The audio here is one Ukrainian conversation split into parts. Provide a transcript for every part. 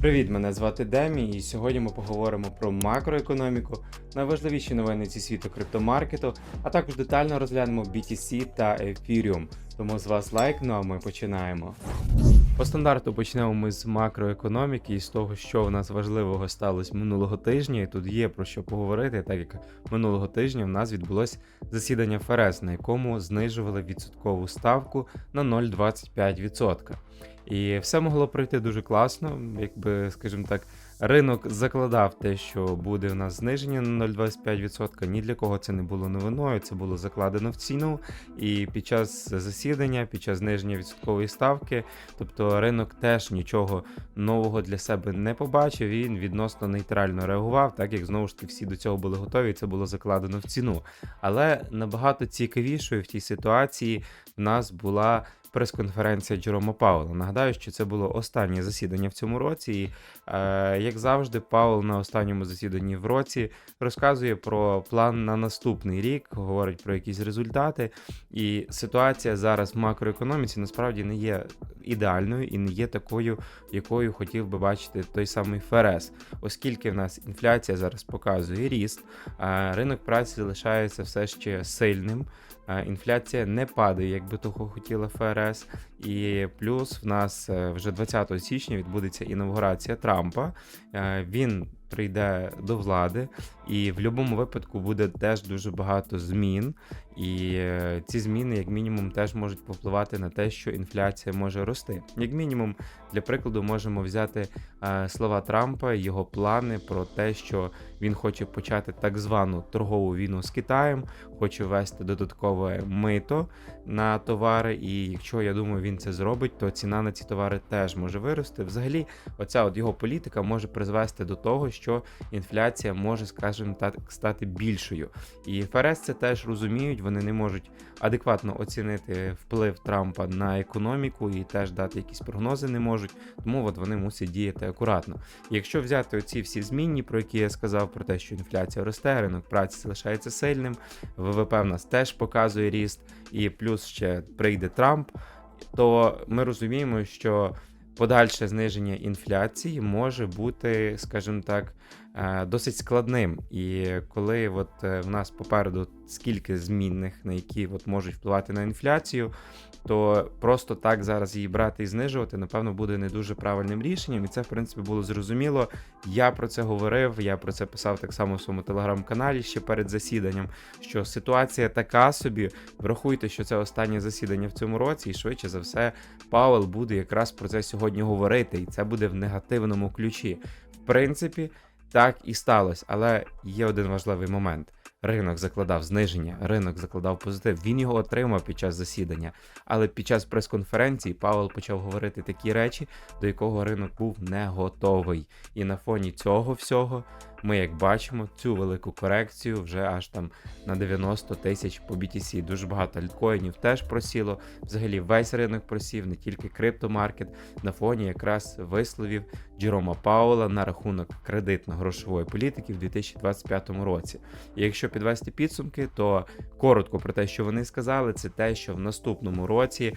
Привіт, мене звати Демі, і сьогодні ми поговоримо про макроекономіку, найважливіші новини зі світу криптомаркету, а також детально розглянемо BTC та Ethereum. Тому з вас лайк, ну а ми починаємо. По стандарту почнемо ми з макроекономіки і з того, що в нас важливого сталося минулого тижня. І тут є про що поговорити, так як минулого тижня в нас відбулось засідання ФРС, на якому знижували відсоткову ставку на 0,25%. І все могло пройти дуже класно, якби, скажімо так, ринок закладав те, що буде в нас зниження на 0,25%. Ні для кого це не було новиною, це було закладено в ціну. І під час засідання, під час зниження відсоткової ставки, тобто ринок теж нічого нового для себе не побачив. Він відносно нейтрально реагував, так як знову ж таки всі до цього були готові, і це було закладено в ціну. Але набагато цікавішою в тій ситуації в нас була прес-конференція Джерома Паула. Нагадаю, що це було останнє засідання в цьому році. І, е, як завжди, Паул на останньому засіданні в році розказує про план на наступний рік, говорить про якісь результати. І ситуація зараз в макроекономіці насправді не є ідеальною і не є такою, якою хотів би бачити той самий ФРС, оскільки в нас інфляція зараз показує ріст, а ринок праці залишається все ще сильним. Інфляція не падає, як би того хотіла ФРС. І плюс в нас е, вже 20 січня відбудеться інаугурація Трампа. Е, Він прийде до влади, і в будь-якому випадку буде теж дуже багато змін. І е, ці зміни, як мінімум, теж можуть повпливати на те, що інфляція може рости. Як мінімум, для прикладу, можемо взяти е, слова Трампа, його плани про те, що він хоче почати так звану торгову війну з Китаєм, хоче ввести додаткове мито на товари. І якщо я думаю, він це зробить, то ціна на ці товари теж може вирости. Взагалі, оця от його політика може призвести до того, що інфляція може, скажімо так, стати більшою. І ФРС це теж розуміють, вони не можуть адекватно оцінити вплив Трампа на економіку і теж дати якісь прогнози не можуть. Тому от вони мусять діяти акуратно. Якщо взяти оці всі змінні, про які я сказав, про те, що інфляція росте, ринок праці залишається сильним, ВВП в нас теж показує ріст, і плюс ще прийде Трамп, то ми розуміємо, що подальше зниження інфляції може бути, скажімо так, досить складним. І коли от е, в нас попереду скільки змінних, на які от можуть впливати на інфляцію, то просто так зараз її брати і знижувати, напевно, буде не дуже правильним рішенням. І це, в принципі, було зрозуміло. Я про це говорив, я про це писав так само в своєму телеграм-каналі ще перед засіданням. Що ситуація така собі, врахуйте, що це останнє засідання в цьому році, і швидше за все, Пауел буде якраз про це сьогодні говорити, і це буде в негативному ключі. В принципі, так і сталося, але є один важливий момент. Ринок закладав зниження, ринок закладав позитив. Він його отримав під час засідання. Але під час прес-конференції Павел почав говорити такі речі, до якого ринок був не готовий. І на фоні цього всього ми, як бачимо, цю велику корекцію вже аж там на 90 тисяч по BTC. Дуже багато альткоїнів теж просіло. Взагалі весь ринок просів, не тільки криптомаркет, на фоні якраз висловів Джерома Паула на рахунок кредитно-грошової політики в 2025 році. І якщо підвести підсумки, то коротко про те, що вони сказали, це те, що в наступному році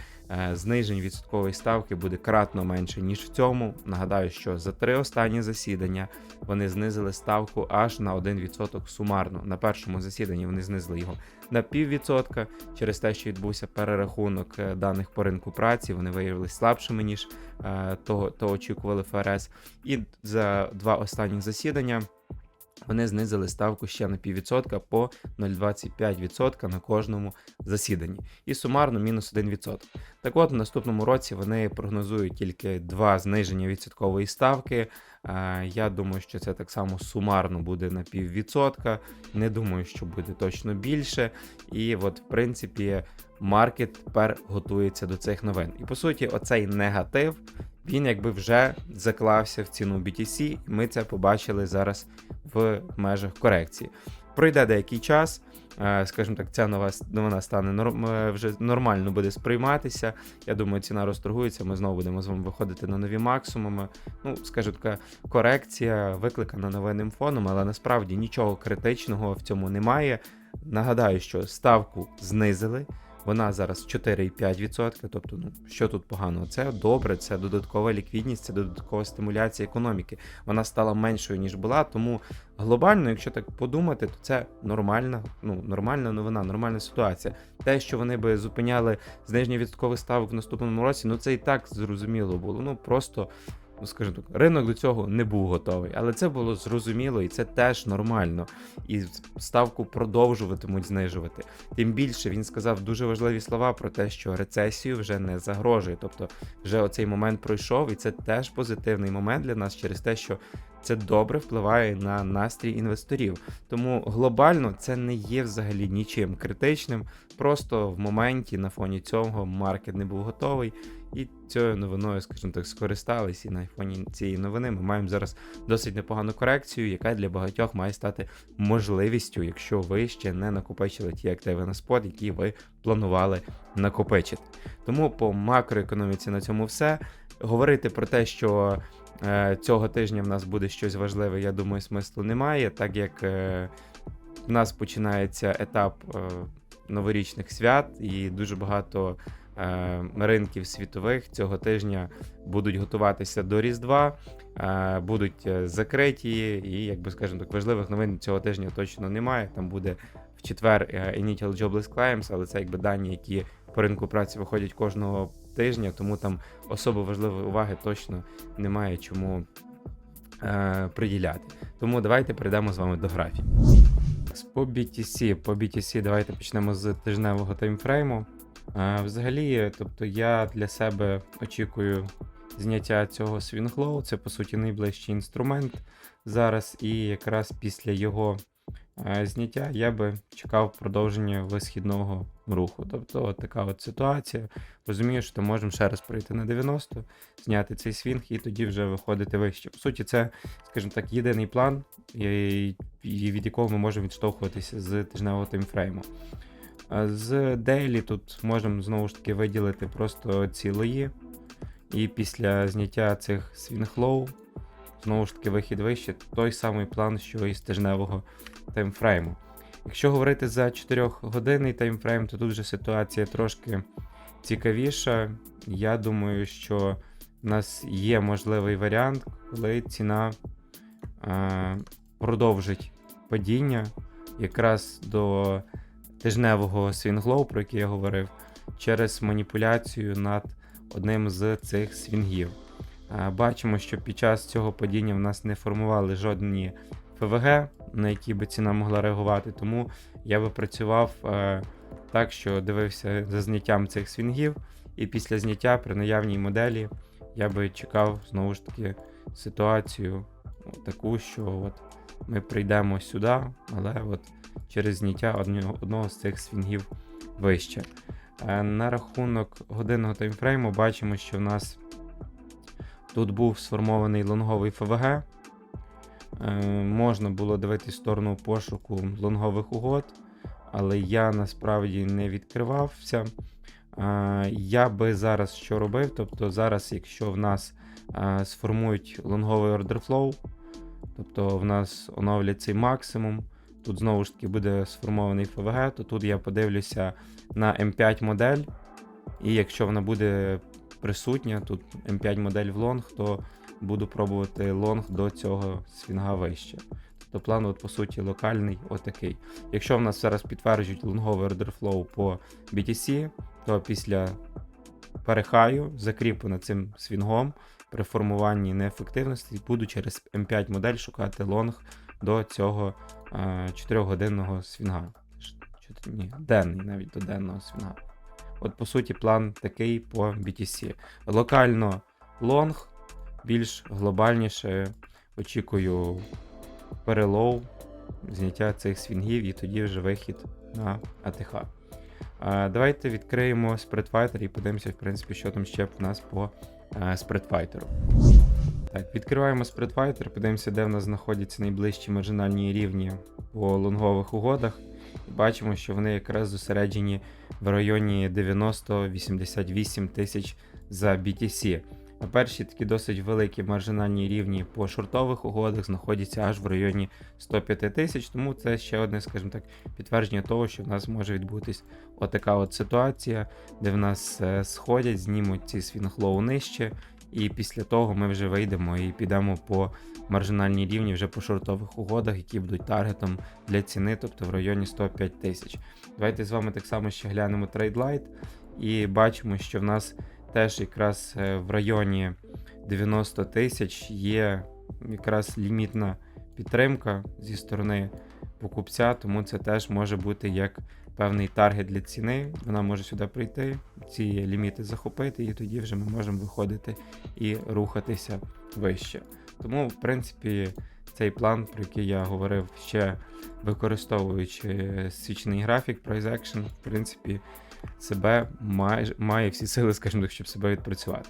знижень відсоткової ставки буде кратно менше ніж в цьому. Нагадаю, що за три останні засідання вони знизили ставку аж на 1% сумарно. На першому засіданні вони знизили його на піввідсотка через те, що відбувся перерахунок е, даних по ринку праці. Вони виявилися слабшими ніж е, того, того очікували ФРС. І за два останні засідання. Вони знизили ставку ще на піввідсотка по 0,25% на кожному засіданні. І сумарно мінус 1%. Так от, в наступному році вони прогнозують тільки два зниження відсоткової ставки. Е, Я думаю, що це так само сумарно буде на піввідсотка. Не думаю, що буде точно більше. І от, в принципі, маркет тепер готується до цих новин. І по суті, оцей негатив. Він якби вже заклався в ціну BTC, і ми це побачили зараз в межах корекції. Пройде деякий час, е, скажімо так, ця нова новина стане е, вже нормально буде сприйматися. Я думаю, ціна розторгується. Ми знову будемо з вами виходити на нові максимуми. Ну, скажу така корекція викликана новинним фоном, але насправді нічого критичного в цьому немає. Нагадаю, що ставку знизили. Вона зараз 4,5%. Тобто, ну що тут поганого? Це добре, це додаткова ліквідність, це додаткова стимуляція економіки. Вона стала меншою ніж була. Тому глобально, якщо так подумати, то це нормальна, ну нормальна новина, нормальна ситуація. Те, що вони би зупиняли зниження відсоткових ставок в наступному році, ну це і так зрозуміло було. Ну просто. Ну, скажімо так, ринок до цього не був готовий, але це було зрозуміло і це теж нормально. І ставку продовжуватимуть знижувати. Тим більше він сказав дуже важливі слова про те, що рецесію вже не загрожує. Тобто, вже оцей момент пройшов, і це теж позитивний момент для нас через те, що це добре впливає на настрій інвесторів. Тому глобально це не є взагалі нічим критичним. Просто в моменті на фоні цього маркет не був готовий. І цією новиною, скажімо так, скористались. І на фоні цієї новини ми маємо зараз досить непогану корекцію, яка для багатьох має стати можливістю, якщо ви ще не накопичили ті активи на спот, які ви планували накопичити. Тому по макроекономіці на цьому все. Говорити про те, що е, цього тижня в нас буде щось важливе, я думаю, смислу немає, так як е, в нас починається етап е, новорічних свят, і дуже багато ринків світових цього тижня будуть готуватися до Різдва, е, будуть е, закриті, і, як би скажемо так, важливих новин цього тижня точно немає. Там буде в четвер е, Initial Jobless Claims, але це якби дані, які по ринку праці виходять кожного тижня, тому там особо важливої уваги точно немає чому е, приділяти. Тому давайте перейдемо з вами до графіки. По BTC, по BTC давайте почнемо з тижневого таймфрейму. Взагалі, тобто я для себе очікую зняття цього свінглоу. Це по суті найближчий інструмент зараз, і якраз після його е, зняття я би чекав продовження висхідного руху. Тобто, от така от ситуація. Розумію, що можемо ще раз прийти на 90, зняти цей свінг і тоді вже виходити вище. По суті, це, скажімо так, єдиний план, від якого ми можемо відштовхуватися з тижневого таймфрейму. З Daily тут можемо знову ж таки виділити просто ці лої. І після зняття цих свінг-лоу, знову ж таки, вихід вище, той самий план, що і з тижневого таймфрейму. Якщо говорити за 4-годинний таймфрейм, то тут вже ситуація трошки цікавіша. Я думаю, що в нас є можливий варіант, коли ціна е, продовжить падіння якраз до тижневого свінглоу, про який я говорив, через маніпуляцію над одним з цих свінгів. Бачимо, що під час цього падіння в нас не формували жодні ФВГ, на які би ціна могла реагувати. Тому я би працював так, що дивився за зняттям цих свінгів, і після зняття при наявній моделі я би чекав знову ж таки ситуацію таку, що от ми прийдемо сюди, але от через зняття одного, з цих свінгів вище. Е, На рахунок годинного таймфрейму бачимо, що в нас тут був сформований лонговий ФВГ. Е, Можна було дивитись в сторону пошуку лонгових угод, але я насправді не відкривався. Е, Я би зараз що робив? Тобто, зараз, якщо в нас сформують лонговий flow, тобто в нас оновлять цей максимум, тут знову ж таки буде сформований ФВГ, то тут я подивлюся на М5 модель, і якщо вона буде присутня, тут М5 модель в лонг, то буду пробувати лонг до цього свінга вище. Тобто план, от, по суті, локальний отакий. Якщо в нас зараз підтверджують лонговий flow по BTC, то після перехаю, закріплено цим свінгом, при формуванні неефективності, буду через М5 модель шукати лонг до цього 4-годинного свінга. Ні, денний навіть до денного свінга. От, по суті, план такий по BTC. Локально лонг, більш глобальніше очікую перелоу, зняття цих свінгів і тоді вже вихід на АТХ. Давайте відкриємо спредфайтер і подивимося, в принципі, що там ще в нас по спредфайтеру. Так, відкриваємо спредфайтер, подивимося, де в нас знаходяться найближчі маржинальні рівні по лонгових угодах. Бачимо, що вони якраз зосереджені в районі 90-88 тисяч за BTC. Перші такі досить великі маржинальні рівні по шортових угодах знаходяться аж в районі 105 тисяч, тому це ще одне, скажімо так, підтвердження того, що в нас може відбутись отака от ситуація, де в нас е, сходять, знімуть ці свінглоу нижче, і після того ми вже вийдемо і підемо по маржинальній рівні вже по шортових угодах, які будуть таргетом для ціни, тобто в районі 105 тисяч. Давайте з вами так само ще глянемо TradeLight і бачимо, що в нас теж якраз е, в районі 90 тисяч є якраз лімітна підтримка зі сторони покупця, тому це теж може бути як певний таргет для ціни. Вона може сюди прийти, ці ліміти захопити, і тоді вже ми можемо виходити і рухатися вище. Тому, в принципі, цей план, про який я говорив ще використовуючи свічний графік, Price Action, в принципі, себе має, має всі сили, скажімо так, щоб себе відпрацювати.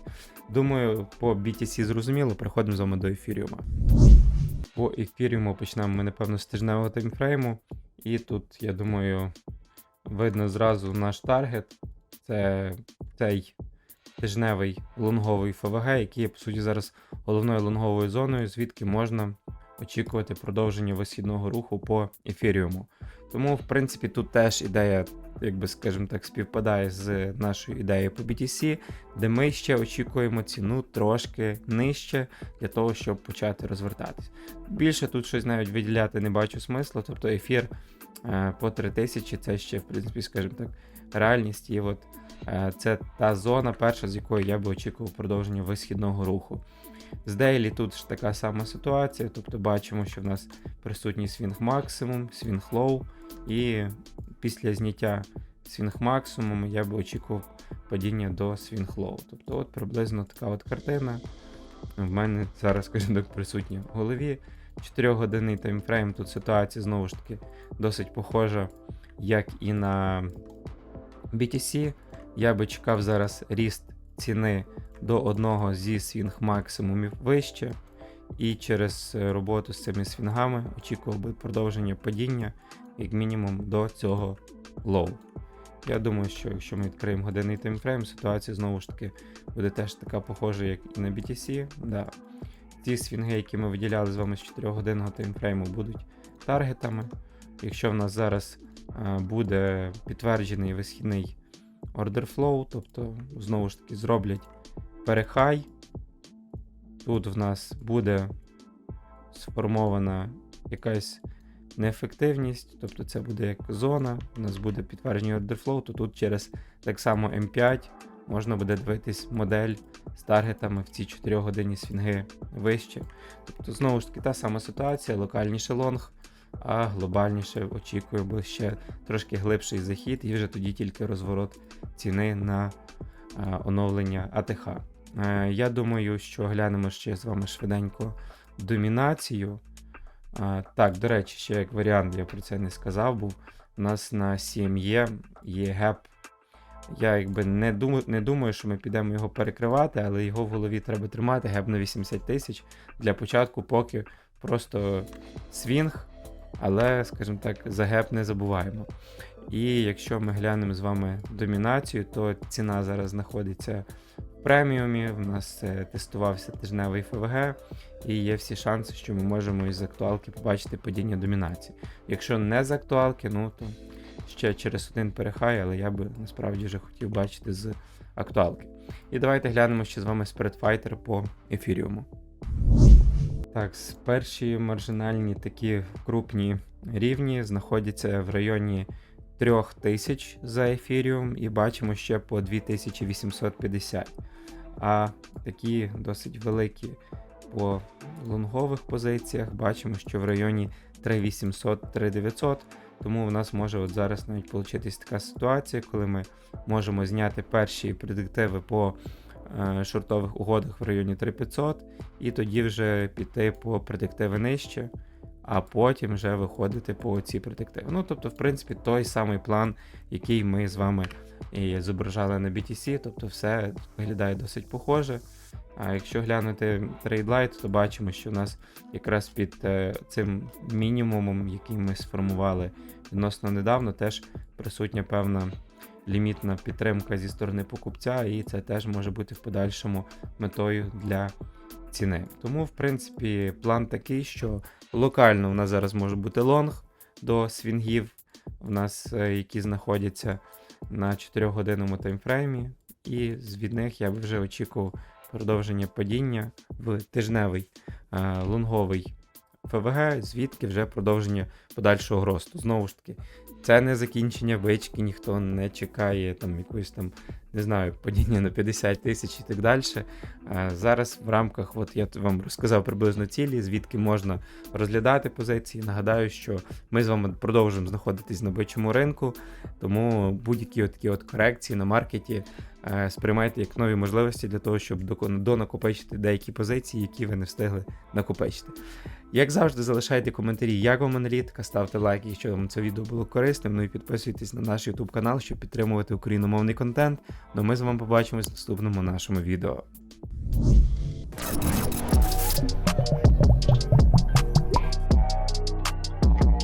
Думаю, по BTC зрозуміло, переходимо з вами до ефіріума. По ефіріуму почнемо ми, напевно, з тижневого таймфрейму. І тут, я думаю, видно зразу наш таргет. Це цей тижневий лонговий ФВГ, який є, по суті, зараз головною лонговою зоною, звідки можна очікувати продовження висхідного руху по ефіріуму. Тому, в принципі, тут теж ідея, якби скажімо так, співпадає з нашою ідеєю по BTC, де ми ще очікуємо ціну трошки нижче для того, щоб почати розвертатись. Більше тут щось навіть виділяти не бачу смислу, тобто ефір е, по 3000 це ще, в принципі, скажімо так, реальність. І от е, це та зона, перша, з якої я би очікував продовження висхідного руху. З Дейлі тут ж така сама ситуація, тобто бачимо, що в нас присутній свінг максимум, свінг лоу, і після зняття свінг максимуму я би очікував падіння до свінг лоу. Тобто, от приблизно така от картина. В мене зараз, скажімо так, присутня в голові. 4-годинний таймфрейм, тут ситуація знову ж таки досить похожа, як і на BTC. Я би чекав зараз ріст ціни до одного зі свінг максимумів вище. І через роботу з цими свінгами очікував би продовження падіння, як мінімум, до цього лоу. Я думаю, що якщо ми відкриємо годинний таймфрейм, ситуація знову ж таки буде теж така похожа, як і на BTC. Да. Ті свінги, які ми виділяли з вами з 4 годинного таймфрейму, будуть таргетами. Якщо в нас зараз а, буде підтверджений висхідний order flow, тобто знову ж таки зроблять перехай. Тут в нас буде сформована якась неефективність, тобто це буде як зона, у нас буде підтвердження order то тут через так само M5 можна буде дивитись модель з таргетами в ці 4 годинні свінги вище. Тобто, знову ж таки, та сама ситуація, локальніше лонг, а глобальніше очікую, бо ще трошки глибший захід, і вже тоді тільки розворот ціни на а, оновлення АТХ. Е, Я думаю, що глянемо ще з вами швиденько домінацію. А, Так, до речі, ще як варіант, я про це не сказав, був у нас на CME є геп. Я якби не думаю, не думаю, що ми підемо його перекривати, але його в голові треба тримати. Геп на 80 тисяч для початку, поки просто свінг, але, скажімо так, за геп не забуваємо. І якщо ми глянемо з вами домінацію, то ціна зараз знаходиться преміумі. В нас е, тестувався тижневий ФВГ, і є всі шанси, що ми можемо із актуалки побачити падіння домінації. Якщо не з актуалки, ну то ще через один перехай, але я би насправді вже хотів бачити з актуалки. І давайте глянемо ще з вами спредфайтер по ефіріуму. Так, перші маржинальні такі крупні рівні знаходяться в районі 3000 за ефіріум, і бачимо ще по 2850. А такі досить великі по лонгових позиціях бачимо, що в районі 3800-3900. Тому в нас може от зараз навіть получитись така ситуація, коли ми можемо зняти перші предиктиви по е, шортових угодах в районі 3500, і тоді вже піти по предиктиви нижче, а потім вже виходити по ці предиктиви. Ну, тобто, в принципі, той самий план, який ми з вами і зображали на BTC, тобто все виглядає досить похоже. А якщо глянути TradeLight, то бачимо, що у нас якраз під е, цим мінімумом, який ми сформували відносно недавно, теж присутня певна лімітна підтримка зі сторони покупця, і це теж може бути в подальшому метою для ціни. Тому, в принципі, план такий, що локально у нас зараз може бути лонг до свінгів, у нас, е, які знаходяться на 4 годинному таймфреймі, і від них я вже очікував продовження падіння в тижневий е, лонговий ФВГ, звідки вже продовження подальшого росту. Знову ж таки, це не закінчення бички, ніхто не чекає там якоїсь там, не знаю, падіння на 50 тисяч і так далі. Е, Зараз в рамках, от я вам розказав приблизно цілі, звідки можна розглядати позиції. Нагадаю, що ми з вами продовжуємо знаходитись на бичому ринку, тому будь-які такі от корекції на маркеті е, сприймайте як нові можливості для того, щоб донакопичити деякі позиції, які ви не встигли накопичити. Як завжди, залишайте коментарі, як вам аналітика, ставте лайк, якщо вам це відео було корисним. Ну і підписуйтесь на наш YouTube канал, щоб підтримувати україномовний контент. Ну ми з вами побачимось в наступному нашому відео.